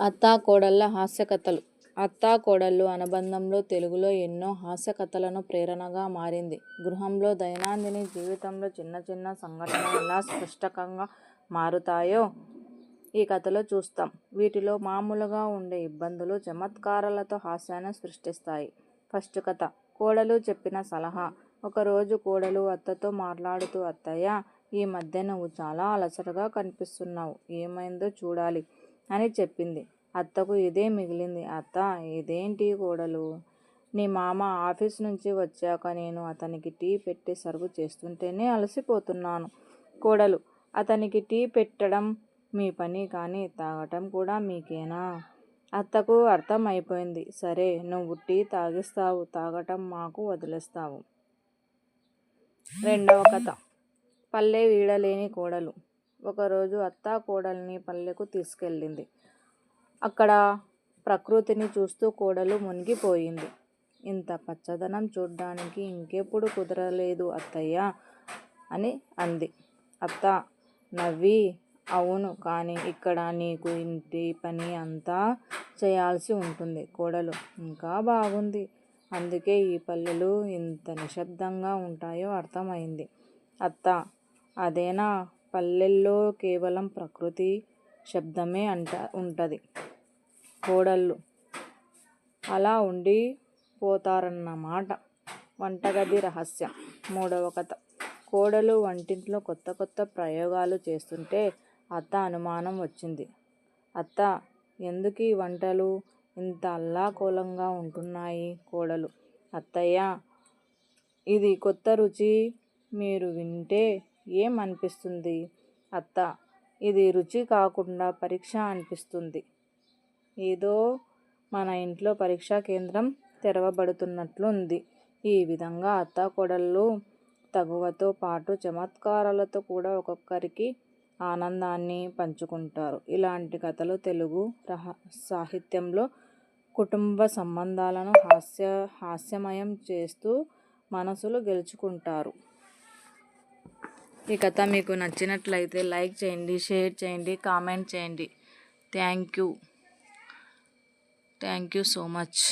అత్తా కోడళ్ళ హాస్య కథలు అత్తా అనుబంధంలో తెలుగులో ఎన్నో హాస్య కథలను ప్రేరణగా మారింది. గృహంలో దైనందిన జీవితంలో చిన్న చిన్న సంఘటనలు ఎలా స్పష్టంగా మారుతాయో ఈ కథలో చూస్తాం. వీటిలో మామూలుగా ఉండే ఇబ్బందులు చమత్కారాలతో హాస్యాన్ని సృష్టిస్తాయి. ఫస్ట్ కథ కోడలు చెప్పిన సలహా ఒకరోజు కోడలు అత్తతో మాట్లాడుతూ అత్తయ్య ఈ మధ్య నువ్వు చాలా అలసటగా కనిపిస్తున్నావు. ఏమైందో చూడాలి అని చెప్పింది. అత్తకు ఇదే మిగిలింది. అత్త ఇదేంటి కోడలు నీ మామ ఆఫీస్ నుంచి వచ్చాక నేను అతనికి టీ పెట్టి సర్వ్ చేస్తుంటేనే అలసిపోతున్నాను. కోడలు అతనికి టీ పెట్టడం మీ పని కానీ తాగటం కూడా మీకేనా? అత్తకు అర్థం అయిపోయింది. సరే నువ్వు టీ తాగిస్తావు. తాగటం మాకు వదిలేస్తావు. రెండవ కథ పల్లె వీడలేని కోడలు ఒకరోజు అత్త కోడల్ని పల్లెకు తీసుకెళ్ళింది. అక్కడ ప్రకృతిని చూస్తూ కోడలు మునిగిపోయింది. ఇంత పచ్చదనం చూడ్డానికి ఇంకెప్పుడు కుదరలేదు అత్తయ్య అని అంది. అత్త నవ్వి అవును కానీ ఇక్కడ నీకు ఇంటి పని అంతా చేయాల్సి ఉంటుంది. కోడలు ఇంకా బాగుంది. అందుకే ఈ పల్లెలు ఎంత నిశ్శబ్దంగా ఉంటాయో అర్థమైంది అత్త అదేనా పల్లెల్లో కేవలం ప్రకృతి శబ్దమే అంట ఉంటుంది. కోడళ్ళు అలా ఉండి పోతారన్నమాట. వంటగది రహస్యం. మూడవ కథ. కోడలు వంటింట్లో కొత్త కొత్త ప్రయోగాలు చేస్తుంటే అత్త అనుమానం వచ్చింది. అత్త ఎందుకు ఈ వంటలు? ఇంత అల్లాకోలంగా ఉంటున్నాయి? కోడలు. అత్తయ్య ఇది కొత్త రుచి. మీరు వింటే ఏం అనిపిస్తుంది? అత్త ఇది రుచి కాకుండా పరీక్ష అనిపిస్తుంది. ఏదో మన ఇంట్లో పరీక్షా కేంద్రం తెరవబడుతున్నట్లు ఉంది ఈ విధంగా అత్త అత్తాకోడళ్ళు తగువతో పాటు చమత్కారాలతో కూడా ఒక్కొక్కరికి ఆనందాన్ని పంచుకుంటారు. ఇలాంటి కథలు తెలుగు రహ సాహిత్యంలో కుటుంబ సంబంధాలను హాస్య హాస్యమయం చేస్తూ మనసులు గెలుచుకుంటారు. ఈ కథ మీకు నచ్చినట్లయితే లైక్ చేయండి. షేర్ చేయండి. కామెంట్ చేయండి. Thank you thank you so much.